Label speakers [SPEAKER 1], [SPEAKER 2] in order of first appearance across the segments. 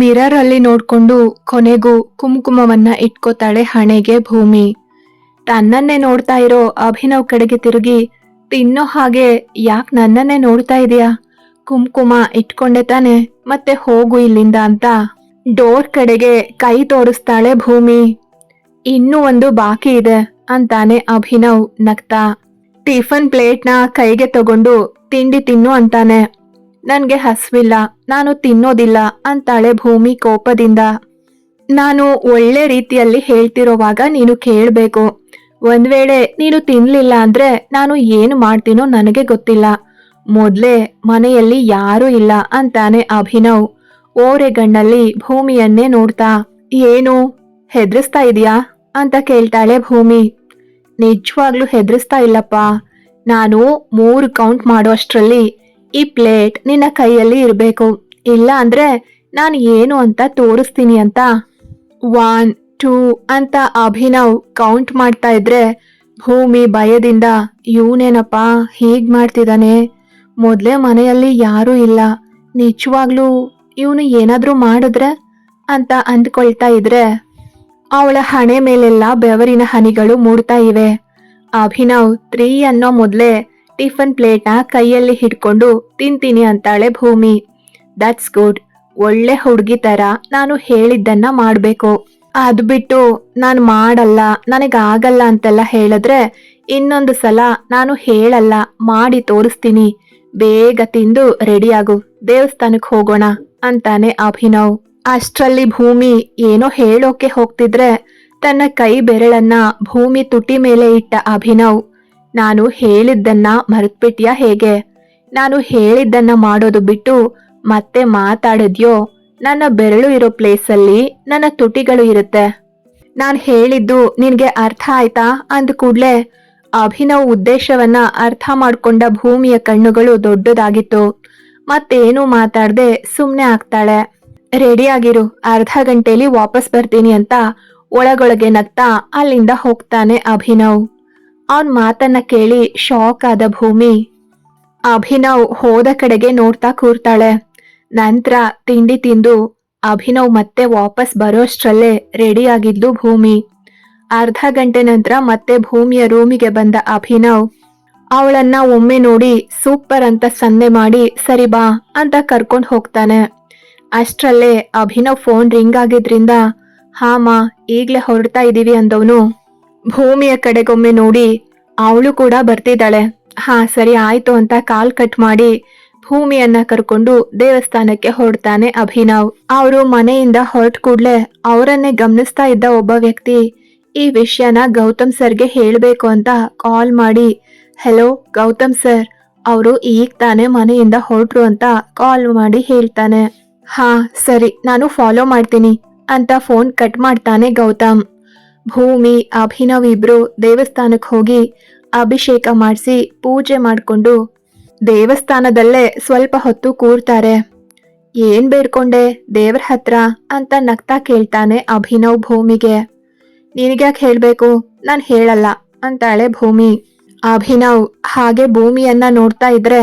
[SPEAKER 1] Mirror ಅಲ್ಲಿ ನೋಡ್ಕೊಂಡು ಕೊನೆಗೂ ಕುಂಕುಮವನ್ನ ಇಟ್ಕೋತಾಳೆ ಹಣೆಗೆ ಭೂಮಿ. ತನ್ನನ್ನೇ ನೋಡ್ತಾ ಇರೋ ಅಭಿನವ್ ಕಡೆಗೆ ತಿರುಗಿ, ತಿನ್ನೋ ಹಾಗೆ ಯಾಕೆ ನನ್ನನ್ನೇ ನೋಡ್ತಾ ಇದೀಯಾ? ಕುಂಕುಮ ಇಟ್ಕೊಂಡೆ ತಾನೆ, ಮತ್ತೆ ಹೋಗು ಇಲ್ಲಿಂದ ಅಂತ. ಡೋರ್ ಕಡೆಗೆ ಕೈ ತೋರಿಸ್ತಾಳೆ ಭೂಮಿ. ಇನ್ನೂ ಒಂದು ಬಾಕಿ ಇದೆ, ಅಂತಾನೆ ಅಭಿನವ್ ನಗ್ತಾ. ಟಿಫನ್ ಪ್ಲೇಟ್ನ ಕೈಗೆ ತಗೊಂಡು ತಿಂಡಿ ತಿನ್ನು, ಅಂತಾನೆ. ನನ್ಗೆ ಹಸಿವಿಲ್ಲ, ನಾನು ತಿನ್ನೋದಿಲ್ಲ ಅಂತಾಳೆ ಭೂಮಿ ಕೋಪದಿಂದ. ನಾನು ಒಳ್ಳೆ ರೀತಿಯಲ್ಲಿ ಹೇಳ್ತಿರೋವಾಗ ನೀನು ಕೇಳಬೇಕು. ಒಂದ್ ವೇಳೆ ನೀನು ತಿನ್ಲಿಲ್ಲ ಅಂದ್ರೆ ನಾನು ಏನು ಮಾಡ್ತೀನೋ ನನಗೆ ಗೊತ್ತಿಲ್ಲ. ಮೊದಲೇ ಮನೆಯಲ್ಲಿ ಯಾರೂ ಇಲ್ಲ ಅಂತಾನೆ ಅಭಿನವ್. ಓರೆಗಣ್ಣಲ್ಲಿ ಭೂಮಿಯನ್ನೇ ನೋಡ್ತಾ, ಏನು? ಹೆದರಿಸ್ತಾ ಇದೀಯಾ? ಅಂತ ಕೇಳ್ತಾಳೆ ಭೂಮಿ. ನಿಜವಾಗ್ಲೂ ಹೆದರಿಸ್ತಾ ಇಲ್ಲಪ್ಪ. ನಾನು ಮೂರು ಕೌಂಟ್ ಮಾಡೋಷ್ಟ್ರಲ್ಲಿ ಈ ಪ್ಲೇಟ್ ನಿನ್ನ ಕೈಯಲ್ಲಿ ಇರಬೇಕು. ಇಲ್ಲ ಅಂದ್ರೆ ನಾನು ಏನು ಅಂತ ತೋರಿಸ್ತೀನಿ ಅಂತ. ಒನ್, ಟೂ ಅಂತ ಅಭಿನವ್ ಕೌಂಟ್ ಮಾಡ್ತಾ ಇದ್ರೆ ಭೂಮಿ ಭಯದಿಂದ ಇವನೇನಪ್ಪ, ಹೀಗ್ ಮಾಡ್ತಿದ್ದಾನೆ ಮೊದಲೇ ಮನೆಯಲ್ಲಿ ಯಾರೂ ಇಲ್ಲ. ನಿಜವಾಗ್ಲೂ ಇವನು ಏನಾದರೂ ಮಾಡಿದ್ರೆ? ಅಂತ ಅಂದ್ಕೊಳ್ತಾ ಇದ್ರೆ ಅವಳ ಹಣೆ ಮೇಲೆಲ್ಲ ಬೆವರಿನ ಹನಿಗಳು ಮೂಡ್ತಾ ಇವೆ. ಅಭಿನವ್, ತ್ರೀ ಅನ್ನೋ ಮೊದ್ಲೇ ಟಿಫನ್ ಪ್ಲೇಟ್ನ ಕೈಯಲ್ಲಿ ಹಿಡ್ಕೊಂಡು ತಿಂತೀನಿ ಅಂತಾಳೆ ಭೂಮಿ. ದಟ್ಸ್ ಗುಡ್ ಒಳ್ಳೆ ಹುಡುಗಿ ತರ ನಾನು ಹೇಳಿದ್ದನ್ನ ಮಾಡಬೇಕು. ಅದು ಬಿಟ್ಟು ನಾನು ಮಾಡಲ್ಲ, ನನಗಾಗಲ್ಲ ಅಂತೆಲ್ಲ ಹೇಳಿದ್ರೆ ಇನ್ನೊಂದು ಸಲ ನಾನು ಹೇಳಲ್ಲ, ಮಾಡಿ ತೋರಿಸ್ತೀನಿ. ಬೇಗ ತಿಂದು ರೆಡಿಯಾಗು ದೇವಸ್ಥಾನಕ್ಕೆ ಹೋಗೋಣ ಅಂತಾನೆ ಅಭಿನವ್. ಅಷ್ಟರಲ್ಲಿ ಭೂಮಿ ಏನೋ ಹೇಳೋಕೆ ಹೋಗ್ತಿದ್ರೆ ತನ್ನ ಕೈ ಬೆರಳನ್ನ ಭೂಮಿ ತುಟಿ ಮೇಲೆ ಇಟ್ಟ ಅಭಿನವ್. ನಾನು ಹೇಳಿದ್ದನ್ನ ಮರೆತ್ಬಿಟ್ಯಾ ಹೇಗೆ? ನಾನು ಹೇಳಿದ್ದನ್ನ ಮಾಡೋದು ಬಿಟ್ಟು ಮತ್ತೆ ಮಾತಾಡಿದ್ಯೋ? ನನ್ನ ಬೆರಳು ಇರೋ ಪ್ಲೇಸಲ್ಲಿ ನನ್ನ ತುಟಿಗಳು ಇರುತ್ತೆ. ನಾನು ಹೇಳಿದ್ದು ನಿನಗೆ ಅರ್ಥ ಆಯ್ತಾ ಅಂದ ಕೂಡ್ಲೆ ಅಭಿನವ್ ಉದ್ದೇಶವನ್ನ ಅರ್ಥ ಮಾಡಿಕೊಂಡ ಭೂಮಿಯ ಕಣ್ಣುಗಳು ದೊಡ್ಡದಾಗಿತ್ತು. ಮತ್ತೇನು ಮಾತಾಡದೆ ಸುಮ್ಮನೆ ಆಗ್ತಾಳೆ. ರೆಡಿಯಾಗಿರು ಅರ್ಧ ಗಂಟೆಲಿ ವಾಪಸ್ ಬರ್ತೀನಿ ಅಂತ ಒಳಗೊಳಗೆ ನಗ್ತಾ ಅಲ್ಲಿಂದ ಹೋಗ್ತಾನೆ ಅಭಿನವ್. ಅವನ್ ಮಾತನ್ನ ಕೇಳಿ ಶಾಕ್ ಆದ ಭೂಮಿ. ಅಭಿನವ್ ಹೋದ ಕಡೆಗೆ ನೋಡ್ತಾ ಕೂರ್ತಾಳೆ. ನಂತರ ತಿಂಡಿ ತಿಂದು ಅಭಿನವ್ ಮತ್ತೆ ವಾಪಸ್ ಬರೋಷ್ಟರಲ್ಲೇ ರೆಡಿ ಆಗಿದ್ಲು ಭೂಮಿ. ಅರ್ಧ ಗಂಟೆ ನಂತರ ಮತ್ತೆ ಭೂಮಿಯ ರೂಮಿಗೆ ಬಂದ ಅಭಿನವ್, ಅವಳನ್ನ ಒಮ್ಮೆ ನೋಡಿ ಸೂಪರ್ ಅಂತ ಸನ್ನೆ ಮಾಡಿ, ಸರಿ ಬಾ ಅಂತ ಕರ್ಕೊಂಡು ಹೋಗ್ತಾನೆ. ಅಷ್ಟರಲ್ಲೇ ಅಭಿನವ್ ಫೋನ್ ರಿಂಗ್ ಆಗಿದ್ರಿಂದ ಹಾಮ ಈಗ್ಲೇ ಹೊರಡ್ತಾ ಇದ್ದೀವಿ ಅಂದವನು. ಭೂಮಿಯ ಕಡೆಗೊಮ್ಮೆ ನೋಡಿ ಅವಳು ಕೂಡ ಬರ್ತಿದ್ದಾಳೆ. ಹಾ, ಸರಿ ಆಯ್ತು ಅಂತ ಕಾಲ್ ಕಟ್ ಮಾಡಿ ಭೂಮಿಯನ್ನ ಕರ್ಕೊಂಡು ದೇವಸ್ಥಾನಕ್ಕೆ ಹೊರಡ್ತಾನೆ ಅಭಿನವ್. ಅವರು ಮನೆಯಿಂದ ಹೊರಟ ಕೂಡ್ಲೆ ಅವರನ್ನೇ ಗಮನಿಸ್ತಾ ಇದ್ದ ಒಬ್ಬ ವ್ಯಕ್ತಿ, ಈ ವಿಷಯನ ಗೌತಮ್ ಸರ್ಗೆ ಹೇಳಬೇಕು ಅಂತ ಕಾಲ್ ಮಾಡಿ ಹೆಲೋ ಗೌತಮ್ ಸರ್, ಅವರು ಈಗ ತಾನೆ ಮನೆಯಿಂದ ಹೊರಟ್ರು ಅಂತ ಕಾಲ್ ಮಾಡಿ ಹೇಳ್ತಾನೆ. ಹಾ, ಸರಿ, ನಾನು ಫಾಲೋ ಮಾಡ್ತೀನಿ ಅಂತ ಫೋನ್ ಕಟ್ ಮಾಡ್ತಾನೆ ಗೌತಮ್. ಭೂಮಿ ಅಭಿನವ್ ಇಬ್ರು ದೇವಸ್ಥಾನಕ್ಕೆ ಹೋಗಿ ಅಭಿಷೇಕ ಮಾಡಿಸಿ ಪೂಜೆ ಮಾಡಿಕೊಂಡು ದೇವಸ್ಥಾನದಲ್ಲೇ ಸ್ವಲ್ಪ ಹೊತ್ತು ಕೂರ್ತಾರೆ. ಏನ್ ಬೇಡ್ಕೊಂಡೆ, ದೇವ್ರ ಹತ್ರ? ಅಂತ ನಗ್ತಾ ಕೇಳ್ತಾನೆ ಅಭಿನವ್ ಭೂಮಿಗೆ. ನಿನಗ್ಯಾಕೆ ಹೇಳ್ಬೇಕು? ನಾನು ಹೇಳಲ್ಲ, ಅಂತಾಳೆ ಭೂಮಿ. ಅಭಿನವ್ ಹಾಗೆ ಭೂಮಿಯನ್ನ ನೋಡ್ತಾ ಇದ್ರೆ,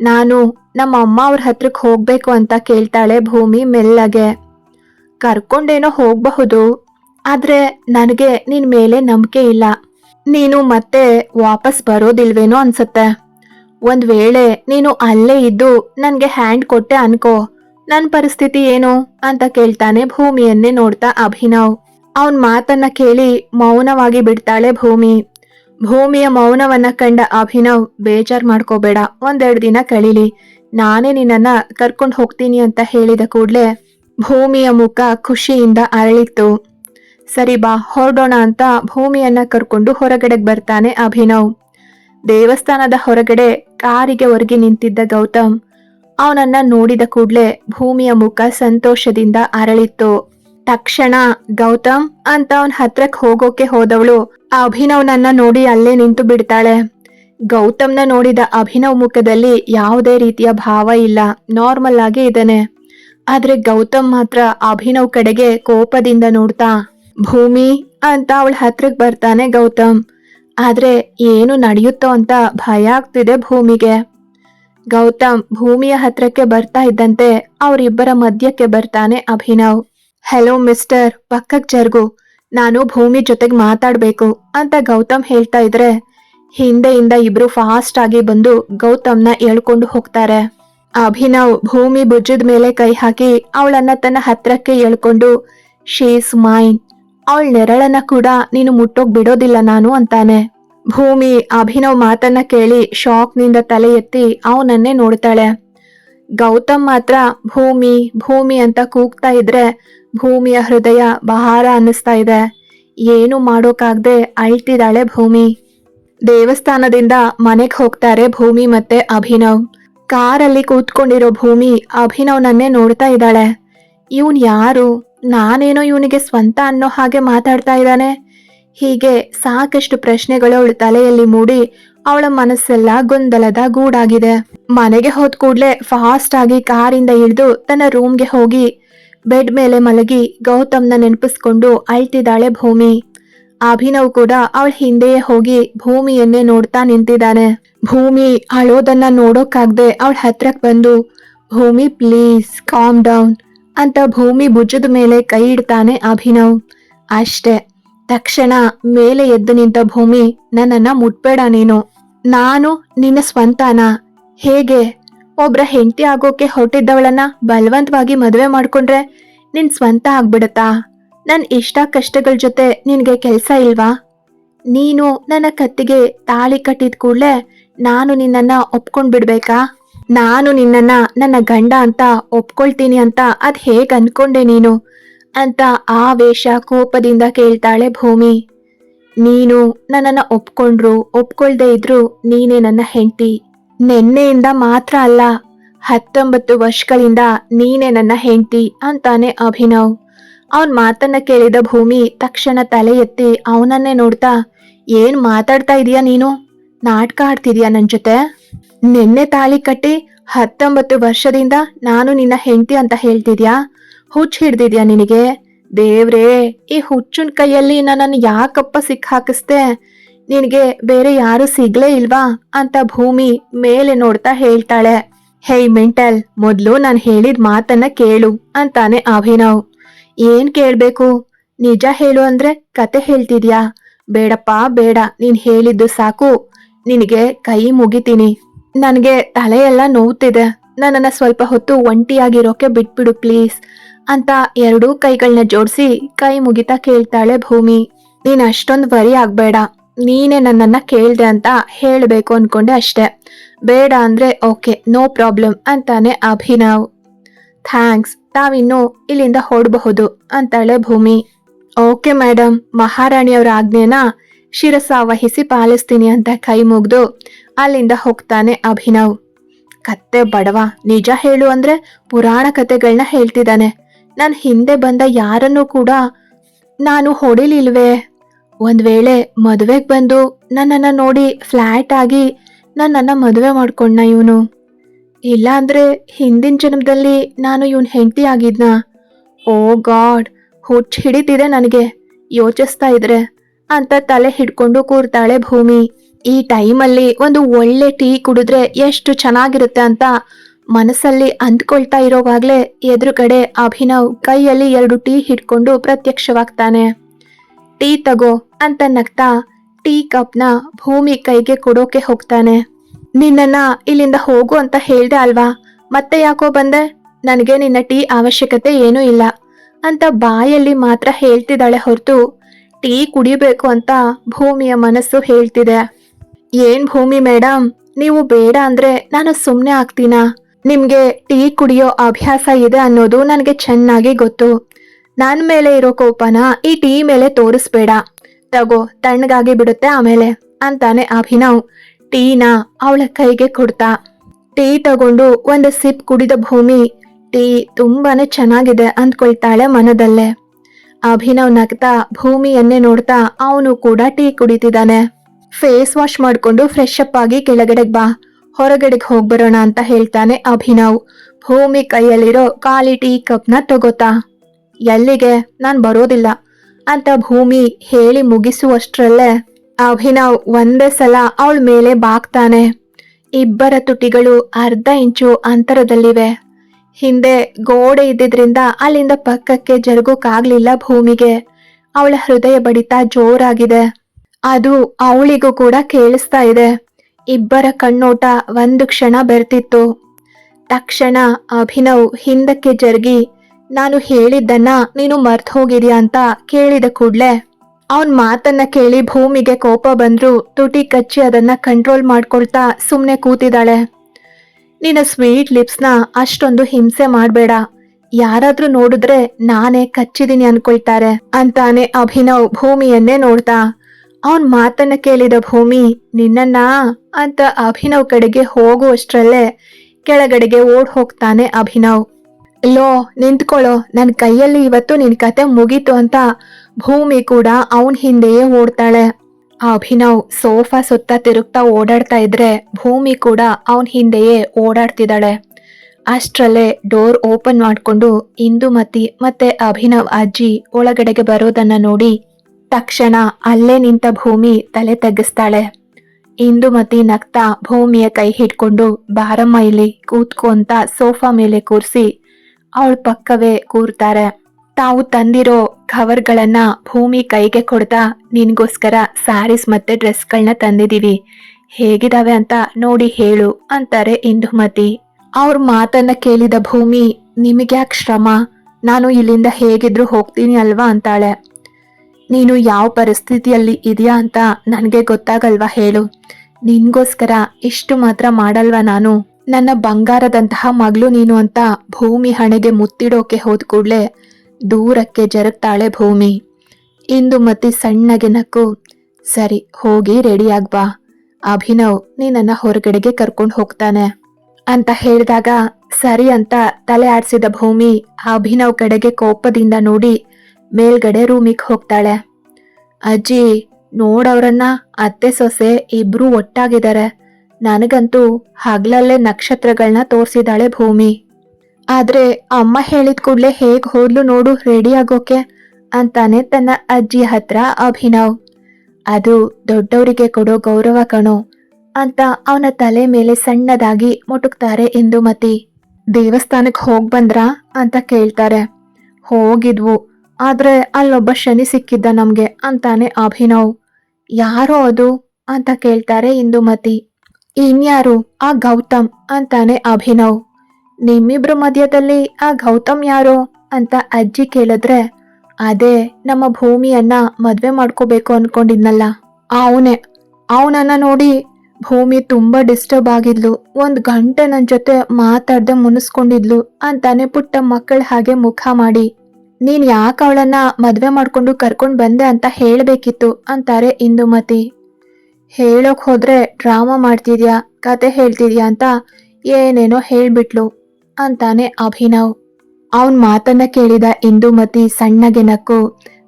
[SPEAKER 1] ನಾನು ನಮ್ಮ ಅಮ್ಮ ಅವ್ರ ಹತ್ರಕ್ಕೆ ಹೋಗ್ಬೇಕು ಅಂತ ಕೇಳ್ತಾಳೆ ಭೂಮಿ ಮೆಲ್ಲಗೆ. ಕರ್ಕೊಂಡೇನೋ ಹೋಗಬಹುದು ಆದ್ರೆ ನನಗೆ ನಿನ್ ಮೇಲೆ ನಂಬಿಕೆ ಇಲ್ಲ. ನೀನು ಮತ್ತೆ ವಾಪಸ್ ಬರೋದಿಲ್ವೇನೋ ಅನ್ಸತ್ತೆ. ಒಂದ್ ವೇಳೆ ನೀನು ಅಲ್ಲೇ ಇದ್ದು ನನ್ಗೆ ಹ್ಯಾಂಡ್ ಕೊಟ್ಟೆ ಅನ್ಕೋ. ನನ್ ಪರಿಸ್ಥಿತಿ ಏನು? ಅಂತ ಕೇಳ್ತಾನೆ ಭೂಮಿಯನ್ನೇ ನೋಡ್ತಾ ಅಭಿನವ್. ಅವನ್ ಮಾತನ್ನ ಕೇಳಿ ಮೌನವಾಗಿ ಬಿಡ್ತಾಳೆ ಭೂಮಿ. ಭೂಮಿಯ ಮೌನವನ್ನ ಕಂಡ ಅಭಿನವ್ ಬೇಜಾರ್ ಮಾಡ್ಕೋಬೇಡ, ಒಂದೆರಡು ದಿನ ಕಳೀಲಿ. ನಾನೇ ನಿನ್ನನ್ನ ಕರ್ಕೊಂಡು ಹೋಗ್ತೀನಿ ಅಂತ ಹೇಳಿದ ಕೂಡ್ಲೆ ಭೂಮಿಯ ಮುಖ ಖುಷಿಯಿಂದ ಅರಳಿತ್ತು. ಸರಿ ಬಾ, ಹೊರಡೋಣ ಅಂತ ಭೂಮಿಯನ್ನ ಕರ್ಕೊಂಡು ಹೊರಗಡೆಗೆ ಬರ್ತಾನೆ ಅಭಿನವ್. ದೇವಸ್ಥಾನದ ಹೊರಗಡೆ ಕಾರಿಗೆ ಒರಗಿ ನಿಂತಿದ್ದ ಗೌತಮ್. ಅವನನ್ನ ನೋಡಿದ ಕೂಡ್ಲೆ ಭೂಮಿಯ ಮುಖ ಸಂತೋಷದಿಂದ ಅರಳಿತ್ತು. ತಕ್ಷಣ, ಗೌತಮ್, ಅಂತ ಅವನ್ ಹತ್ರಕ್ ಹೋಗೋಕೆ ಹೋದವಳು, ಅಭಿನವ್ನನ್ನ ನೋಡಿ ಅಲ್ಲೇ ನಿಂತು ಬಿಡ್ತಾಳೆ. ಗೌತಮ್ನ ನೋಡಿದ ಅಭಿನವ್ ಮುಖದಲ್ಲಿ ಯಾವುದೇ ರೀತಿಯ ಭಾವ ಇಲ್ಲ, ನಾರ್ಮಲ್ ಆಗಿ ಇದ್ದಾನೆ. ಆದ್ರೆ ಗೌತಮ್ ಮಾತ್ರ ಅಭಿನವ್ ಕಡೆಗೆ ಕೋಪದಿಂದ ನೋಡ್ತಾ ಭೂಮಿ ಅಂತ ಅವಳ ಹತ್ರಕ್ಕೆ ಬರ್ತಾನೆ ಗೌತಮ್. ಆದ್ರೆ ಏನು ನಡೆಯುತ್ತೋ ಅಂತ ಭಯ ಆಗ್ತಿದೆ ಭೂಮಿಗೆ. ಗೌತಮ್ ಭೂಮಿಯ ಹತ್ರಕ್ಕೆ ಬರ್ತಾ ಇದ್ದಂತೆ ಅವರಿಬ್ಬರ ಮಧ್ಯಕ್ಕೆ ಬರ್ತಾನೆ ಅಭಿನವ್. ಹೆಲೋ ಮಿಸ್ಟರ್ ಪಕ್ಕಕ್ಕೆ ಜರ್ಗು. ನಾನು ಭೂಮಿ ಜೊತೆಗೆ ಮಾತಾಡಬೇಕು ಅಂತ ಗೌತಮ್ ಹೇಳ್ತಾ ಇದ್ರೆ ಹಿಂದೆಯಿಂದ ಇಬ್ರು ಫಾಸ್ಟ್ ಆಗಿ ಬಂದು ಗೌತಮ್ನ ಎಳ್ಕೊಂಡು ಹೋಗ್ತಾರೆ. ಅಭಿನವ್ ಭೂಮಿ ಭುಜದ ಮೇಲೆ ಕೈ ಹಾಕಿ ಅವಳನ್ನ ತನ್ನ ಹತ್ರಕ್ಕೆ ಎಳ್ಕೊಂಡು ಶೀಸ್ ಮೈನ್ ಅವಳ ನೆರಳನ್ನ ಕೂಡ ನೀನು ಮುಟ್ಟೋಗ್ ಬಿಡೋದಿಲ್ಲ ನಾನು ಅಂತಾನೆ. ಭೂಮಿ, ಅಭಿನವ್ ಮಾತನ್ನ ಕೇಳಿ ಶಾಕ್ನಿಂದ ತಲೆ ಎತ್ತಿ ಅವನನ್ನೇ ನೋಡ್ತಾಳೆ. ಗೌತಮ್ ಮಾತ್ರ ಭೂಮಿ ಭೂಮಿ ಅಂತ ಕೂಗ್ತಾ ಇದ್ರೆ ಭೂಮಿಯ ಹೃದಯ ಬಹಾರ ಅನ್ನಿಸ್ತಾ ಇದೆ. ಏನು ಮಾಡೋಕಾಗ್ದೆ ಅಳ್ತಿದ್ದಾಳೆ ಭೂಮಿ. ದೇವಸ್ಥಾನದಿಂದ ಮನೆಗೆ ಹೋಗ್ತಾರೆ ಭೂಮಿ ಮತ್ತೆ ಅಭಿನವ್. ಕಾರಲ್ಲಿ ಕೂತ್ಕೊಂಡಿರೋ ಭೂಮಿ ಅಭಿನವ್ನನ್ನೇ ನೋಡ್ತಾ ಇದ್ದಾಳೆ. ಇವನ್ ಯಾರು? ನಾನೇನೋ ಇವನಿಗೆ ಸ್ವಂತ ಅನ್ನೋ ಹಾಗೆ ಮಾತಾಡ್ತಾ ಇದ್ದಾನೆ. ಹೀಗೆ ಸಾಕಷ್ಟು ಪ್ರಶ್ನೆಗಳು ಅವಳ ತಲೆಯಲ್ಲಿ ಮೂಡಿ ಅವಳ ಮನಸ್ಸೆಲ್ಲ ಗೊಂದಲದ ಗೂಡಾಗಿದೆ. ಮನೆಗೆ ಹೋದ ಕೂಡಲೇ ಫಾಸ್ಟ್ ಆಗಿ ಕಾರಿಂದ ಇಳಿದು ತನ್ನ ರೂಮ್ಗೆ ಹೋಗಿ ಬೆಡ್ ಮೇಲೆ ಮಲಗಿ ಗೌತಮ್ನ ನೆನಪಿಸ್ಕೊಂಡು ಅಳ್ತಿದ್ದಾಳೆ ಭೂಮಿ. ಅಭಿನವ್ ಕೂಡ ಅವಳ ಹಿಂದೆಯೇ ಹೋಗಿ ಭೂಮಿಯನ್ನೇ ನೋಡ್ತಾ ನಿಂತಿದ್ದಾನೆ. ಭೂಮಿ ಅಳೋದನ್ನ ನೋಡೋಕಾಗ್ದೆ ಅವಳ ಹತ್ರಕ್ ಬಂದು, ಭೂಮಿ ಪ್ಲೀಸ್ ಕಾಮ್ ಡೌನ್ ಅಂತ ಭೂಮಿ ಭುಜದ ಮೇಲೆ ಕೈ ಇಡ್ತಾನೆ ಅಭಿನವ್. ಅಷ್ಟೇ, ತಕ್ಷಣ ಮೇಲೆ ಎದ್ದು ನಿಂತ ಭೂಮಿ, ನನ್ನನ್ನ ಮುಟ್ಬೇಡ ನೀನು. ನಾನು ನಿನ್ನ ಸ್ವಂತಾನ. ಹೇಗೆ? ಒಬ್ರ ಹೆಂಡತಿ ಆಗೋಕೆ ಹೊರಟಿದ್ದವಳನ್ನ ಬಲವಂತವಾಗಿ ಮದುವೆ ಮಾಡ್ಕೊಂಡ್ರೆ ನಿನ್ ಸ್ವಂತ ಆಗ್ಬಿಡತ್ತಾ? ನನ್ ಇಷ್ಟ ಕಷ್ಟಗಳ ಜೊತೆ ನಿನ್ಗೆ ಕೆಲ್ಸ ಇಲ್ವಾ? ನೀನು ನನ್ನ ಕತ್ತಿಗೆ ತಾಳಿ ಕಟ್ಟಿದ ಕೂಡ್ಲೆ ನಾನು ನಿನ್ನನ್ನ ಒಪ್ಕೊಂಡ್ ಬಿಡ್ಬೇಕಾ ನಾನು ನಿನ್ನನ್ನ ನನ್ನ ಗಂಡ ಅಂತ ಒಪ್ಕೊಳ್ತೀನಿ ಅಂತ ಅದ್ ಹೇಗ್ ಅನ್ಕೊಂಡೆ ನೀನು? ಅಂತ ಆವೇಶ ಕೋಪದಿಂದ ಕೇಳ್ತಾಳೆ ಭೂಮಿ. ನೀನು ನನ್ನನ್ನ ಒಪ್ಕೊಂಡ್ರು, ಒಪ್ಕೊಳ್ದೇ ಇದ್ರು ನೀನೇ ನನ್ನ ಹೆಂಡತಿ. ನೆನ್ನೆಯಿಂದ ಮಾತ್ರ ಅಲ್ಲ, ಹತ್ತೊಂಬತ್ತು ವರ್ಷಗಳಿಂದ ನೀನೇ ನನ್ನ ಹೆಂಡತಿ ಅಂತಾನೆ ಅಭಿನವ್. ಅವನ್ ಮಾತನ್ನ ಕೇಳಿದ ಭೂಮಿ ತಕ್ಷಣ ತಲೆ ಎತ್ತಿ ಅವನನ್ನೇ ನೋಡ್ತಾ, ಏನ್ ಮಾತಾಡ್ತಾ ಇದೀಯ ನೀನು? ನಾಟಕ ಆಡ್ತಿದ್ಯಾ ನನ್ ಜೊತೆ? ನಿನ್ನೆ ತಾಳಿ ಕಟ್ಟಿ ಹತ್ತೊಂಬತ್ತು ವರ್ಷದಿಂದ ನಾನು ನಿನ್ನ ಹೆಂಡತಿ ಅಂತ ಹೇಳ್ತಿದ್ಯಾ? ಹುಚ್ಚು ಹಿಡ್ದಿದ್ಯಾ ನಿನಗೆ? ದೇವ್ರೇ, ಈ ಹುಚ್ಚುನ್ ಕೈಯಲ್ಲಿ ನನ್ನನ್ನು ಯಾಕಪ್ಪ ಸಿಕ್ಕ ಹಾಕಿಸ್ದೆ? ನಿನಗೆ ಬೇರೆ ಯಾರು ಸಿಗ್ಲೇ ಇಲ್ವಾ ಅಂತ ಭೂಮಿ ಮೇಲೆ ನೋಡ್ತಾ ಹೇಳ್ತಾಳೆ. ಹೇಯ್ ಮೆಂಟಲ್, ಮೊದ್ಲು ನಾನು ಹೇಳಿದ ಮಾತನ್ನ ಕೇಳು ಅಂತಾನೆ ಅಭಿನವ್. ಏನ್ ಕೇಳ್ಬೇಕು? ನಿಜ ಹೇಳು ಅಂದ್ರೆ ಕತೆ ಹೇಳ್ತಿದ್ಯಾ? ಬೇಡಪ್ಪ, ಬೇಡ, ನೀನ್ ಹೇಳಿದ್ದು ಸಾಕು. ನಿನಗೆ ಕೈ ಮುಗಿತೀನಿ. ನನಗೆ ತಲೆಯೆಲ್ಲ ನೋವುತ್ತಿದೆ ನನ್ನನ್ನು ಸ್ವಲ್ಪ ಹೊತ್ತು ಒಂಟಿಯಾಗಿರೋಕೆ ಬಿಟ್ಬಿಡು ಪ್ಲೀಸ್ ಅಂತ ಎರಡೂ ಕೈಗಳನ್ನ ಜೋಡಿಸಿ ಕೈ ಮುಗಿತಾ ಕೇಳ್ತಾಳೆ ಭೂಮಿ. ನೀನು ಅಷ್ಟೊಂದು ವರಿ ಆಗಬೇಡ. ನೀನೇ ನನ್ನನ್ನು ಕೇಳಿದೆ ಅಂತ ಹೇಳಬೇಕು ಅಂದ್ಕೊಂಡೆ ಅಷ್ಟೆ. ಬೇಡ ಅಂದರೆ ಓಕೆ, ನೋ ಪ್ರಾಬ್ಲಮ್ ಅಂತಾನೆ ಅಭಿನವ್. ಥ್ಯಾಂಕ್ಸ್ ತಾವಿನ್ನು ಇಲ್ಲಿಂದ ಹೊಡಬಹುದು ಅಂತಾಳೆ ಭೂಮಿ. ಓಕೆ ಮೇಡಮ್ ಮಹಾರಾಣಿಯವರ ಆಜ್ಞೆನ ಶಿರಸ ವಹಿಸಿ ಪಾಲಿಸ್ತೀನಿ ಅಂತ ಕೈ ಮುಗ್ದು ಅಲ್ಲಿಂದ ಹೋಗ್ತಾನೆ ಅಭಿನವ್. ಕತ್ತೆ ಬಡವ, ನಿಜ ಹೇಳು ಅಂದ್ರೆ ಪುರಾಣ ಕತೆಗಳನ್ನ ಹೇಳ್ತಿದ್ದಾನೆ. ನಾನು ಹಿಂದೆ ಬಂದ ಯಾರನ್ನು ಕೂಡ ನಾನು ಹೊಡಿಲಿಲ್ವೇ? ಒಂದ್ ವೇಳೆ ಮದುವೆಗೆ ಬಂದು ನನ್ನನ್ನು ನೋಡಿ ಫ್ಲಾಟ್ ಆಗಿ ನನ್ನನ್ನ ಮದುವೆ ಮಾಡ್ಕೊಂಡ ಇವನು. ಇಲ್ಲಾಂದ್ರೆ ಹಿಂದಿನ ಜನ್ಮದಲ್ಲಿ ನಾನು ಇವನ್ ಹೆಂಡತಿ ಆಗಿದ್ನ? ಓ ಗಾಡ್, ಹುಚ್ಚ ಹಿಡಿತಿದೆ ನನಗೆ. ಯೋಚಿಸ್ತಾ ಇದ್ರೆ. ಅಂತ ತಲೆ ಹಿಡ್ಕೊಂಡು ಕೂರ್ತಾಳೆ ಭೂಮಿ. ಈ ಟೈಮಲ್ಲಿ ಒಂದು ಒಳ್ಳೆ ಟೀ ಕುಡಿದ್ರೆ ಎಷ್ಟು ಚೆನ್ನಾಗಿರುತ್ತೆ ಅಂತ ಮನಸ್ಸಲ್ಲಿ ಅಂದ್ಕೊಳ್ತಾ ಇರೋವಾಗ್ಲೇ ಎದುರುಗಡೆ ಅಭಿನವ್ ಕೈಯಲ್ಲಿ ಎರಡು ಟೀ ಹಿಡ್ಕೊಂಡು ಪ್ರತ್ಯಕ್ಷವಾಗ್ತಾನೆ. ಟೀ ತಗೋ ಅಂತ ನಗ್ತಾ ಟೀ ಕಪ್ನ ಭೂಮಿ ಕೈಗೆ ಕೊಡೋಕೆ ಹೋಗ್ತಾನೆ. ನಿನ್ನನ್ನ ಇಲ್ಲಿಂದ ಹೋಗು ಅಂತ ಹೇಳ್ದೆ ಅಲ್ವಾ? ಮತ್ತೆ ಯಾಕೋ ಬಂದೆ? ನನಗೆ ನಿನ್ನ ಟೀ ಅವಶ್ಯಕತೆ ಏನೂ ಇಲ್ಲ ಅಂತ ಬಾಯಲ್ಲಿ ಮಾತ್ರ ಹೇಳ್ತಿದ್ದಾಳೆ ಹೊರತು ಟೀ ಕುಡಿಬೇಕು ಅಂತ ಭೂಮಿಯ ಮನಸ್ಸು ಹೇಳ್ತಿದೆ. ಏನ್ ಭೂಮಿ ಮೇಡಮ್ ನೀವು ಬೇಡ ಅಂದ್ರೆ ನಾನು ಸುಮ್ಮನೆ ಆಗ್ತೀನಾ? ನಿಮ್ಗೆ ಟೀ ಕುಡಿಯೋ ಅಭ್ಯಾಸ ಇದೆ ಅನ್ನೋದು ನನಗೆ ಚೆನ್ನಾಗಿ ಗೊತ್ತು. ನನ್ನ ಮೇಲೆ ಇರೋ ಕೋಪನ ಈ ಟೀ ಮೇಲೆ ತೋರಿಸ್ಬೇಡ. ತಗೋ, ತಣ್ಣಗಾಗಿ ಬಿಡುತ್ತೆ ಆಮೇಲೆ, ಅಂತಾನೆ ಅಭಿನವ್. ಟೀನ, ಅವಳ ಕೈಗೆ ಕೊಡ್ತಾ. ಟೀ ತಗೊಂಡು ಒಂದು ಸಿಪ್ ಕುಡಿದ ಭೂಮಿ. ಟೀ ತುಂಬಾನೇ ಚೆನ್ನಾಗಿದೆ ಅಂದ್ಕೊಳ್ತಾಳೆ ಮನದಲ್ಲೇ. ಅಭಿನವ್ ನಗ್ತಾ ಭೂಮಿಯನ್ನೇ ನೋಡ್ತಾ ಅವನು ಕೂಡ ಟೀ ಕುಡಿತಿದ್ದಾನೆ. ಫೇಸ್ ವಾಶ್ ಮಾಡಿಕೊಂಡು ಫ್ರೆಶ್ ಅಪ್ ಆಗಿ ಕೆಳಗಡೆಗ್ ಬಾ. ಹೊರಗಡೆಗೆ ಹೋಗ್ಬರೋಣ ಅಂತ ಹೇಳ್ತಾನೆ ಅಭಿನವ್. ಭೂಮಿ ಕೈಯಲ್ಲಿರೋ ಖಾಲಿ ಟೀ ಕಪ್ನ ತಗೋತಾ. ಎಲ್ಲಿಗೆ? ನಾನು ಬರೋದಿಲ್ಲ. ಅಂತ ಭೂಮಿ ಹೇಳಿ ಮುಗಿಸುವಷ್ಟರಲ್ಲೇ ಅಭಿನವ್ ಒಂದೇ ಸಲ ಅವಳ ಮೇಲೆ ಬಾಗ್ತಾನೆ. ಇಬ್ಬರ ತುಟಿಗಳು ಅರ್ಧ ಇಂಚು ಅಂತರದಲ್ಲಿವೆ. ಹಿಂದೆ ಗೋಡೆ ಇದ್ದಿದ್ರಿಂದ ಅಲ್ಲಿಂದ ಪಕ್ಕಕ್ಕೆ ಜರುಗೋಕಾಗ್ಲಿಲ್ಲ ಭೂಮಿಗೆ. ಅವಳ ಹೃದಯ ಬಡಿತ ಜೋರಾಗಿದೆ. ಅದು ಅವಳಿಗೂ ಕೂಡ ಕೇಳಿಸ್ತಾ ಇದೆ. ಇಬ್ಬರ ಕಣ್ಣೋಟ ಒಂದು ಕ್ಷಣ ಬೆರ್ತಿತ್ತು. ತಕ್ಷಣ ಅಭಿನವ್ ಹಿಂದಕ್ಕೆ ಜರುಗಿ, ನಾನು ಹೇಳಿದ್ದನ್ನ ನೀನು ಮರ್ತು ಹೋಗಿದ್ಯಾ ಅಂತ ಕೇಳಿದ ಕೂಡ್ಲೆ, ಅವನ್ ಮಾತನ್ನ ಕೇಳಿ ಭೂಮಿಗೆ ಕೋಪ ಬಂದ್ರು ತುಟಿ ಕಚ್ಚಿ ಅದನ್ನ ಕಂಟ್ರೋಲ್ ಮಾಡ್ಕೊಳ್ತಾ ಸುಮ್ನೆ ಕೂತಿದ್ದಾಳೆ ನಿನ್ನ ಸ್ವೀಟ್ ಲಿಪ್ಸ್ನ ಅಷ್ಟೊಂದು ಹಿಂಸೆ ಮಾಡಬೇಡ. ಯಾರಾದ್ರೂ ನೋಡಿದ್ರೆ ನಾನೇ ಕಚ್ಚಿದೀನಿ ಅನ್ಕೊಳ್ತಾರೆ ಅಂತಾನೆ ಅಭಿನವ್ ಭೂಮಿಯನ್ನೇ ನೋಡ್ತಾ. ಅವನ್ ಮಾತನ್ನ ಕೇಳಿದ ಭೂಮಿ ನಿನ್ನ ಅಂತ ಅಭಿನವ್ ಕಡೆಗೆ ಹೋಗುವಷ್ಟರಲ್ಲೇ ಕೆಳಗಡೆಗೆ ಓಡ್ ಹೋಗ್ತಾನೆ ಅಭಿನವ್. ಲೋ ನಿಂತ್ಕೊಳ್ಳೋ ನನ್ನ ಕೈಯಲ್ಲಿ ಇವತ್ತು ನಿನ್ ಕತೆ ಮುಗೀತು ಅಂತ ಭೂಮಿ ಕೂಡ ಅವನ್ ಹಿಂದೆಯೇ ಓಡ್ತಾಳೆ. ಅಭಿನವ್ ಸೋಫಾ ಸುತ್ತ ತಿರುಗ್ತಾ ಓಡಾಡ್ತಾ ಇದ್ರೆ ಭೂಮಿ ಕೂಡ ಅವನ್ ಹಿಂದೆಯೇ ಓಡಾಡ್ತಿದ್ದಾಳೆ. ಅಷ್ಟರಲ್ಲೇ ಡೋರ್ ಓಪನ್ ಮಾಡ್ಕೊಂಡು ಇಂದುಮತಿ ಮತ್ತೆ ಅಭಿನವ್ ಅಜ್ಜಿ ಒಳಗಡೆಗೆ ಬರೋದನ್ನ ನೋಡಿ ತಕ್ಷಣ ಅಲ್ಲೇ ನಿಂತ ಭೂಮಿ ತಲೆ ತಗ್ಗಿಸ್ತಾಳೆ. ಇಂದುಮತಿ ನಗ್ತಾ ಭೂಮಿಯ ಕೈ ಹಿಡ್ಕೊಂಡು ಬಾರಮ್ಮ ಇಲ್ಲಿ ಕೂತ್ಕೊಂತ ಸೋಫಾ ಮೇಲೆ ಕೂರಿಸಿ ಅವಳ ಪಕ್ಕವೇ ಕೂರ್ತಾರೆ. ತಾವು ತಂದಿರೋ ಕವರ್ಗಳನ್ನ ಭೂಮಿ ಕೈಗೆ ಕೊಡ್ತಾ ನಿನ್ಗೋಸ್ಕರ ಸ್ಯಾರೀಸ್ ಮತ್ತೆ ಡ್ರೆಸ್ಗಳನ್ನ ತಂದಿದೀವಿ. ಹೇಗಿದಾವೆ ಅಂತ ನೋಡಿ ಹೇಳು ಅಂತಾರೆ ಇಂದುಮತಿ ಅವ್ರ ಮಾತನ್ನ ಕೇಳಿದ ಭೂಮಿ, ನಿಮಗ್ಯಾಕೆ ಶ್ರಮ? ನಾನು ಇಲ್ಲಿಂದ ಹೇಗಿದ್ರು ಹೋಗ್ತೀನಿ ಅಲ್ವಾ? ಅಂತಾಳೆ. ನೀನು ಯಾವ ಪರಿಸ್ಥಿತಿಯಲ್ಲಿ ಇದೆಯಾ ಅಂತ ನನಗೆ ಗೊತ್ತಾಗಲ್ವಾ ಹೇಳು. ನಿನ್ಗೋಸ್ಕರ ಇಷ್ಟು ಮಾತ್ರ ಮಾಡಲ್ವಾ ನಾನು? ನನ್ನ ಬಂಗಾರದಂತಹ ಮಗಳು ನೀನು ಅಂತ ಭೂಮಿ ಹಣೆಗೆ ಮುತ್ತಿಡೋಕೆ ಹೋದ ಕೂಡಲೇ ದೂರಕ್ಕೆ ಜರುಗ್ತಾಳೆ ಭೂಮಿ. ಇಂದು ಮತ್ತೆ ಸಣ್ಣಗೆ ನಕ್ಕು. ಸರಿ, ಹೋಗಿ ರೆಡಿಯಾಗ್ ಬಾ ಅಭಿನವ್ ನೀನನ್ನ ಹೊರಗಡೆಗೆ ಕರ್ಕೊಂಡು ಹೋಗ್ತಾನೆ. ಅಂತ ಹೇಳಿದಾಗ ಸರಿ ಅಂತ ತಲೆ ಆಡಿಸಿದ ಭೂಮಿ ಅಭಿನವ್ ಕಡೆಗೆ ಕೋಪದಿಂದ ನೋಡಿ ಮೇಲ್ಗಡೆ ರೂಮಿಗೆ ಹೋಗ್ತಾಳೆ. ಅಜ್ಜಿ ನೋಡವ್ರನ್ನ ಅತ್ತೆ ಸೊಸೆ ಇಬ್ರು ಒಟ್ಟಾಗಿದ್ದಾರೆ ನನಗಂತೂ ಹಗ್ಲಲ್ಲೇ ನಕ್ಷತ್ರಗಳನ್ನ ತೋರಿಸಿದಾಳೆ ಭೂಮಿ. ಆದ್ರೆ ಅಮ್ಮ ಹೇಳಿದ ಕೂಡಲೇ ಹೇಗೆ ಹೋದ್ಲು ನೋಡು ರೆಡಿ ಆಗೋಕೆ ಅಂತಾನೆ ತನ್ನ ಅಜ್ಜಿ ಹತ್ರ ಅಭಿನವ್. ಅದು ದೊಡ್ಡವರಿಗೆ ಕೊಡೋ ಗೌರವ ಕಣೋ ಅಂತ ಅವನ ತಲೆ ಮೇಲೆ ಸಣ್ಣದಾಗಿ ಮುಟುಕ್ತಾರೆ ಇಂದುಮತಿ. ದೇವಸ್ಥಾನಕ್ಕೆ ಹೋಗ್ಬಂದ್ರಾ ಅಂತ ಕೇಳ್ತಾರೆ. ಹೋಗಿದ್ವು. ಆದ್ರೆ ಅಲ್ಲೊಬ್ಬ ಶನಿ ಸಿಕ್ಕಿದ್ದ ನಮ್ಗೆ ಅಂತಾನೆ ಅಭಿನವ್. ಯಾರೋ ಅದು ಅಂತ ಕೇಳ್ತಾರೆ ಇಂದುಮತಿ. ಇನ್ಯಾರು? ಆ ಗೌತಮ್ ಅಂತಾನೆ ಅಭಿನವ್. ನಿಮ್ಮಿಬ್ರ ಮಧ್ಯದಲ್ಲಿ ಆ ಗೌತಮ್ ಯಾರು ಅಂತ ಅಜ್ಜಿ ಕೇಳಿದ್ರೆ, ಅದೇ ನಮ್ಮ ಭೂಮಿಯನ್ನ ಮದ್ವೆ ಮಾಡ್ಕೋಬೇಕು ಅನ್ಕೊಂಡಿದ್ನಲ್ಲ. ಅವನೇ. ಅವನನ್ನ ನೋಡಿ ಭೂಮಿ ತುಂಬಾ ಡಿಸ್ಟರ್ಬ್ ಆಗಿದ್ಲು. ಒಂದ್ ಗಂಟೆ ನನ್ ಜೊತೆ ಮಾತಾಡ್ದೆ ಮುನಿಸ್ಕೊಂಡಿದ್ಲು ಅಂತಾನೆ ಪುಟ್ಟ ಮಕ್ಕಳ ಹಾಗೆ ಮುಖ ಮಾಡಿ. ನೀನ್ ಯಾಕೆ ಅವಳನ್ನ ಮದ್ವೆ ಮಾಡ್ಕೊಂಡು ಕರ್ಕೊಂಡು ಬಂದೆ ಅಂತ ಹೇಳಬೇಕಿತ್ತು ಅಂತಾರೆ ಇಂದುಮತಿ. ಹೇಳೋಕ್ ಹೋದ್ರೆ ಡ್ರಾಮಾ ಮಾಡ್ತಿದ್ಯಾ, ಕತೆ ಹೇಳ್ತಿದ್ಯಾ ಅಂತ ಏನೇನೋ ಹೇಳ್ಬಿಟ್ಲು ಅಂತಾನೆ ಅಭಿನವ್. ಅವನ್ ಮಾತನ್ನ ಕೇಳಿದ ಇಂದುಮತಿ ಸಣ್ಣಗೆ ನಕ್ಕು,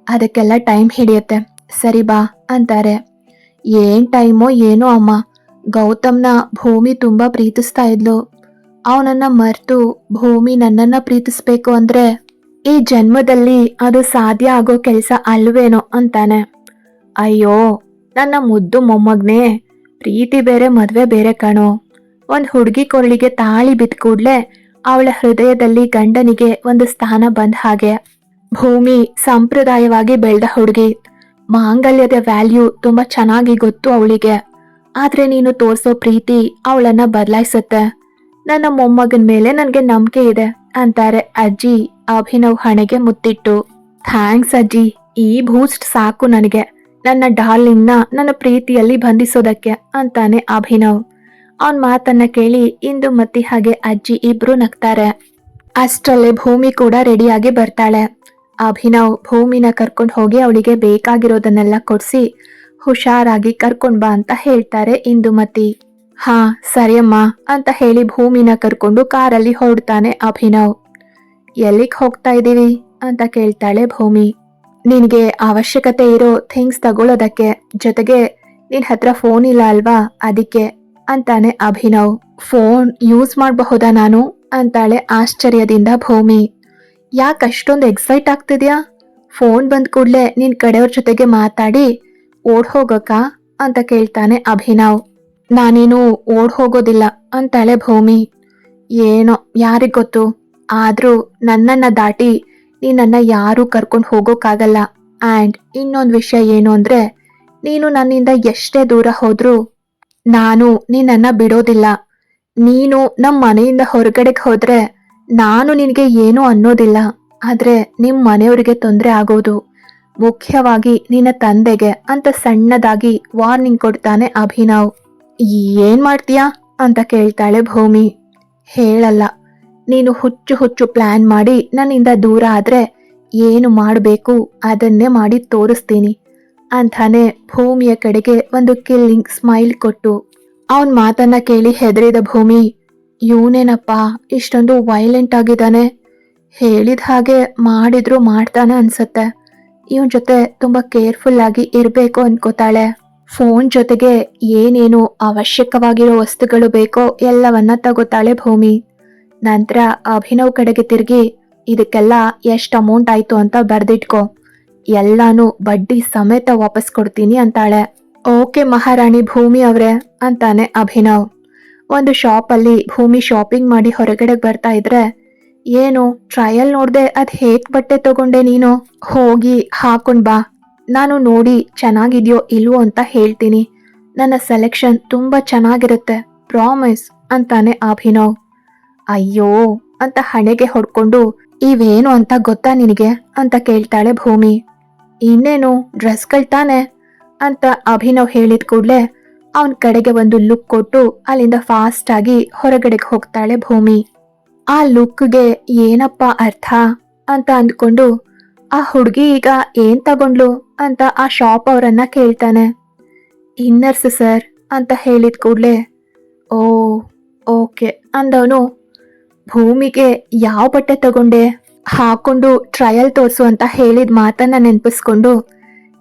[SPEAKER 1] ಅದಕ್ಕೆಲ್ಲ ಟೈಮ್ ಹಿಡಿಯುತ್ತೆ, ಸರಿ ಬಾ, ಅಂತಾರೆ. ಏನ್ ಟೈಮೋ ಏನೋ ಅಮ್ಮ, ಗೌತಮ್ನ ಭೂಮಿ ತುಂಬಾ ಪ್ರೀತಿಸ್ತಾ ಇದ್ಲು. ಅವನನ್ನ ಮರ್ತು ಭೂಮಿ ನನ್ನನ್ನ ಪ್ರೀತಿಸ್ಬೇಕು ಅಂದ್ರೆ ಈ ಜನ್ಮದಲ್ಲಿ ಅದು ಸಾಧ್ಯ ಆಗೋ ಕೆಲಸ ಅಲ್ವೇನೋ ಅಂತಾನೆ. ಅಯ್ಯೋ, ನನ್ನ ಮುದ್ದು ಮೊಮ್ಮಗ್ನೇ, ಪ್ರೀತಿ ಬೇರೆ, ಮದುವೆ ಬೇರೆ ಕಣೋ. ಒಂದು ಹುಡುಗಿ ಕೊರಳಿಗೆ ತಾಳಿ ಬಿದ್ದ ಕೂಡಲೇ ಅವಳ ಹೃದಯದಲ್ಲಿ ಗಂಡನಿಗೆ ಒಂದು ಸ್ಥಾನ ಬಂದ ಹಾಗೆ. ಭೂಮಿ ಸಂಪ್ರದಾಯವಾಗಿ ಬೆಳೆದ ಹುಡುಗಿ. ಮಾಂಗಲ್ಯದ ವ್ಯಾಲ್ಯೂ ತುಂಬಾ ಚೆನ್ನಾಗಿ ಗೊತ್ತು ಅವಳಿಗೆ. ಆದ್ರೆ ನೀನು ತೋರಿಸೋ ಪ್ರೀತಿ ಅವಳನ್ನ ಬದಲಾಯಿಸುತ್ತೆ. ನನ್ನ ಮೊಮ್ಮಗನ ಮೇಲೆ ನನಗೆ ನಂಬಿಕೆ ಇದೆ, ಅಂತಾರೆ ಅಜ್ಜಿ. ಅಭಿನವ್ ಹಣೆಗೆ ಮುತ್ತಿಟ್ಟು, ಥ್ಯಾಂಕ್ಸ್ ಅಜ್ಜಿ, ಈ ಬೂಸ್ಟ್ ಸಾಕು ನನಗೆ. ನನ್ನ ಡಾರ್ಲಿಂಗ್ನ ನನ್ನ ಪ್ರೀತಿಯಲ್ಲಿ ಬಂಧಿಸೋದಕ್ಕೆ, ಅಂತಾನೆ ಅಭಿನವ್. ಅವನ್ ಮಾತನ್ನ ಕೇಳಿ ಇಂದು ಮತ್ತಿ ಹಾಗೆ ಅಜ್ಜಿ ಇಬ್ರು ನಗ್ತಾರೆ. ಅಷ್ಟರಲ್ಲೇ ಭೂಮಿ ಕೂಡ ರೆಡಿಯಾಗಿ ಬರ್ತಾಳೆ. ಅಭಿನವ್ ಭೂಮಿನ ಕರ್ಕೊಂಡು ಹೋಗಿ ಅವಳಿಗೆ ಬೇಕಾಗಿರೋದನ್ನೆಲ್ಲ ಕೊಡಿಸಿ ಹುಷಾರಾಗಿ ಕರ್ಕೊಂಡ್ ಬಾ ಅಂತ ಹೇಳ್ತಾರೆ ಇಂದುಮತಿ ಹಾ, ಸರಿಯಮ್ಮ, ಅಂತ ಹೇಳಿ ಭೂಮಿನ ಕರ್ಕೊಂಡು ಕಾರಲ್ಲಿ ಹೊರಡ್ತಾನೆ ಅಭಿನವ್. ಎಲ್ಲಿಗ್ ಹೋಗ್ತಾ ಇದ್ದೀವಿ ಅಂತ ಕೇಳ್ತಾಳೆ ಭೂಮಿ. ನಿನಗೆ ಅವಶ್ಯಕತೆ ಇರೋ ಥಿಂಗ್ಸ್ ತಗೊಳ್ಳೋದಕ್ಕೆ ಜೊತೆಗೆ ನಿನ್ ಹತ್ರ ಫೋನ್ ಇಲ್ಲ ಅಲ್ವಾ ಅದಕ್ಕೆ ಅಂತಾನೆ ಅಭಿನವ್. ಫೋನ್ ಯೂಸ್ ಮಾಡಬಹುದಾ ನಾನು? ಅಂತಾಳೆ ಆಶ್ಚರ್ಯದಿಂದ ಭೂಮಿ. ಯಾಕೆ ಅಷ್ಟೊಂದು ಎಕ್ಸೈಟ್ ಆಗ್ತಿದ್ಯಾ? ಫೋನ್ ಬಂದ ಕೂಡಲೇ ನಿನ್ ಕಡೆಯವ್ರ ಜೊತೆಗೆ ಮಾತಾಡಿ ಓಡ್ ಹೋಗಕ್ಕ ಅಂತ ಕೇಳ್ತಾನೆ ಅಭಿನವ್. ನಾನೇನು ಓಡ್ ಹೋಗೋದಿಲ್ಲ ಅಂತಾಳೆ ಭೂಮಿ. ಏನೋ ಯಾರಿಗ್ ಗೊತ್ತು? ಆದ್ರೂ ನನ್ನನ್ನ ದಾಟಿ ನೀನನ್ನ ಯಾರೂ ಕರ್ಕೊಂಡು ಹೋಗೋಕ್ಕಾಗಲ್ಲ ಆ್ಯಂಡ್ ಇನ್ನೊಂದು ವಿಷಯ ಏನು ಅಂದ್ರೆ, ನೀನು ನನ್ನಿಂದ ಎಷ್ಟೇ ದೂರ ಹೋದರೂ ನಾನು ನಿನ್ನನ್ನ ಬಿಡೋದಿಲ್ಲ. ನೀನು ನಮ್ಮ ಮನೆಯಿಂದ ಹೊರಗಡೆಗೆ ಹೋದರೆ ನಾನು ನಿನಗೆ ಏನೂ ಅನ್ನೋದಿಲ್ಲ. ಆದ್ರೆ ನಿಮ್ಮ ಮನೆಯವರಿಗೆ ತೊಂದರೆ ಆಗೋದು. ಮುಖ್ಯವಾಗಿ ನಿನ್ನ ತಂದೆಗೆ ಅಂತ ಸಣ್ಣದಾಗಿ ವಾರ್ನಿಂಗ್ ಕೊಡ್ತಾನೆ ಅಭಿನವ್. ಏನ್ ಮಾಡ್ತೀಯಾ? ಅಂತ ಕೇಳ್ತಾಳೆ ಭೂಮಿ. ಹೇಳಲ್ಲ. ನೀನು ಹುಚ್ಚು ಹುಚ್ಚು ಪ್ಲಾನ್ ಮಾಡಿ ನನ್ನಿಂದ ದೂರ ಆದರೆ ಏನು ಮಾಡಬೇಕು ಅದನ್ನೇ ಮಾಡಿ ತೋರಿಸ್ತೀನಿ ಅಂತಾನೆ ಭೂಮಿಯ ಕಡೆಗೆ ಒಂದು ಕಿಲ್ಲಿಂಗ್ ಸ್ಮೈಲ್ ಕೊಟ್ಟು ಅವನ್ ಮಾತನ್ನ ಕೇಳಿ ಹೆದರಿದ ಭೂಮಿ, ಇವನೇನಪ್ಪ, ಇಷ್ಟೊಂದು ವೈಲೆಂಟ್ ಆಗಿದ್ದಾನೆ. ಹೇಳಿದ ಹಾಗೆ ಮಾಡಿದ್ರು ಮಾಡ್ತಾನೆ ಅನ್ಸತ್ತೆ. ಇವನ್ ಜೊತೆ ತುಂಬಾ ಕೇರ್ಫುಲ್ ಆಗಿ ಇರಬೇಕು ಅನ್ಕೋತಾಳೆ. ಫೋನ್ ಜೊತೆಗೆ ಏನೇನು ಅವಶ್ಯಕವಾಗಿರೋ ವಸ್ತುಗಳು ಬೇಕೋ ಎಲ್ಲವನ್ನ ತಗೋತಾಳೆ ಭೂಮಿ. ನಂತರ ಅಭಿನವ್ ಕಡೆಗೆ ತಿರುಗಿ, ಇದಕ್ಕೆಲ್ಲ ಎಷ್ಟು ಅಮೌಂಟ್ ಆಯ್ತು ಅಂತ ಬರ್ದಿಟ್ಕೋ. ಎಲ್ಲಾನು ಬಡ್ಡಿ ಸಮೇತ ವಾಪಸ್ ಕೊಡ್ತೀನಿ ಅಂತಾಳೆ. ಓಕೆ ಮಹಾರಾಣಿ ಭೂಮಿ ಅವರೇ ಅಂತಾನೆ ಅಭಿನವ್. ಒಂದು ಶಾಪಲ್ಲಿ ಭೂಮಿ ಶಾಪಿಂಗ್ ಮಾಡಿ ಹೊರಗಡೆ ಬರ್ತಾ ಇದ್ರೆ, ಏನು, ಟ್ರಯಲ್ ನೋಡ್ದೆ ಅದು ಹೇಗ್ ಬಟ್ಟೆ ತಗೊಂಡೆ ನೀನು? ಹೋಗಿ ಹಾಕೊಂಡ್ ಬಾ. ನಾನು ನೋಡಿ ಚೆನ್ನಾಗಿದೆಯೋ ಇಲ್ವೋ ಅಂತ ಹೇಳ್ತೀನಿ. ನನ್ನ ಸೆಲೆಕ್ಷನ್ ತುಂಬಾ ಚೆನ್ನಾಗಿರುತ್ತೆ ಪ್ರಾಮಿಸ್ ಅಂತಾನೆ ಅಭಿನವ್. ಅಯ್ಯೋ, ಅಂತ ಹಣೆಗೆ ಹೊಡ್ಕೊಂಡು, ಇವೇನು ಅಂತ ಗೊತ್ತಾ ನಿನಗೆ? ಅಂತ ಕೇಳ್ತಾಳೆ ಭೂಮಿ. ಇನ್ನೇನು, ಡ್ರೆಸ್ಗಳು ತಾನೆ? ಅಂತ ಅಭಿನವ್ ಹೇಳಿದ ಕೂಡಲೇ, ಅವನ ಕಡೆಗೆ ಒಂದು ಲುಕ್ ಕೊಟ್ಟು ಅಲ್ಲಿಂದ ಫಾಸ್ಟ್ ಆಗಿ ಹೊರಗಡೆಗೆ ಹೋಗ್ತಾಳೆ ಭೂಮಿ. ಆ ಲುಕ್ಗೆ ಏನಪ್ಪ ಅರ್ಥ? ಅಂತ ಅಂದ್ಕೊಂಡು, ಆ ಹುಡುಗಿ ಈಗ ಏನ್ ತಗೊಂಡ್ಲು? ಅಂತ ಆ ಶಾಪ್ ಅವರನ್ನ ಕೇಳ್ತಾನೆ. ಇನ್ನರ್ಸ್ ಸರ್, ಅಂತ ಹೇಳಿದ ಕೂಡಲೇ, ಓ, ಓಕೆ, ಅಂದವನು ಭೂಮಿಗೆ ಯಾವ ಬಟ್ಟೆ ತಗೊಂಡೆ? ಹಾಕೊಂಡು ಟ್ರಯಲ್ ತೋರಿಸು ಅಂತ ಹೇಳಿದ ಮಾತನ್ನ ನೆನಪಿಸ್ಕೊಂಡು,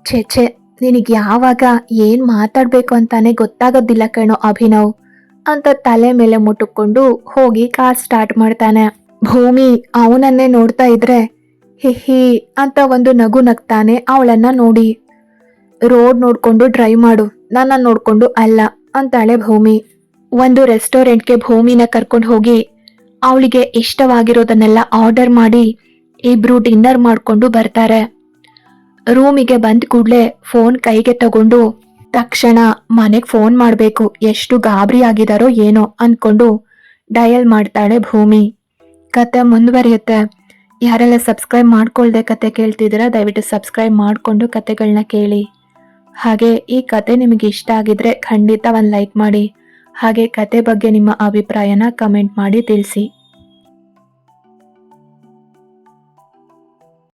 [SPEAKER 1] ಛೇ ನಿನಗೆ ಯಾವಾಗ ಏನು ಮಾತಾಡಬೇಕು ಅಂತಾನೆ ಗೊತ್ತಾಗೋದಿಲ್ಲ ಕಣೋ ಅಭಿನವ್ ಅಂತ ತಲೆ ಮೇಲೆ ಮುಟ್ಟುಕೊಂಡು ಹೋಗಿ ಕಾರ್ ಸ್ಟಾರ್ಟ್ ಮಾಡ್ತಾನೆ. ಭೂಮಿ, ಅವನನ್ನೇ ನೋಡ್ತಾ ಇದ್ರೆ ಹಿಹಿ ಅಂತ ಒಂದು ನಗು ನಗ್ತಾನೆ ಅವಳನ್ನ ನೋಡಿ. ರೋಡ್ ನೋಡ್ಕೊಂಡು ಡ್ರೈವ್ ಮಾಡು, ನನ್ನ ನೋಡ್ಕೊಂಡು ಅಲ್ಲ ಅಂತಾಳೆ ಭೂಮಿ. ಒಂದು ರೆಸ್ಟೋರೆಂಟ್ಗೆ ಭೂಮಿನ ಕರ್ಕೊಂಡು ಹೋಗಿ ಅವಳಿಗೆ ಇಷ್ಟವಾಗಿರೋದನ್ನೆಲ್ಲ ಆರ್ಡರ್ ಮಾಡಿ ಇಬ್ರು ಡಿನ್ನರ್ ಮಾಡ್ಕೊಂಡು ಬರ್ತಾರೆ. ರೂಮಿಗೆ ಬಂದ ಕೂಡಲೇ ಫೋನ್ ಕೈಗೆ ತಗೊಂಡು, ತಕ್ಷಣ ಮನೆಗೆ ಫೋನ್ ಮಾಡಬೇಕು, ಎಷ್ಟು ಗಾಬರಿ ಆಗಿದಾರೋ ಏನೋ ಅನ್ಕೊಂಡು ಡಯಲ್ ಮಾಡ್ತಾಳೆ ಭೂಮಿ. ಕತೆ ಮುಂದುವರಿಯುತ್ತೆ. ಯಾರೆಲ್ಲ ಸಬ್ಸ್ಕ್ರೈಬ್ ಮಾಡ್ಕೊಳ್ದೆ ಕತೆ ಕೇಳ್ತಿದ್ದೀರಾ, ದಯವಿಟ್ಟು ಸಬ್ಸ್ಕ್ರೈಬ್ ಮಾಡಿಕೊಂಡು ಕತೆಗಳನ್ನ ಕೇಳಿ. ಹಾಗೆ ಈ ಕತೆ ನಿಮಗೆ ಇಷ್ಟ ಆಗಿದ್ರೆ ಖಂಡಿತ ಒಂದು ಲೈಕ್ ಮಾಡಿ. ಹಾಗೆ ಕತೆ ಬಗ್ಗೆ ನಿಮ್ಮ ಅಭಿಪ್ರಾಯನ ಕಮೆಂಟ್ ಮಾಡಿ ತಿಳಿಸಿ.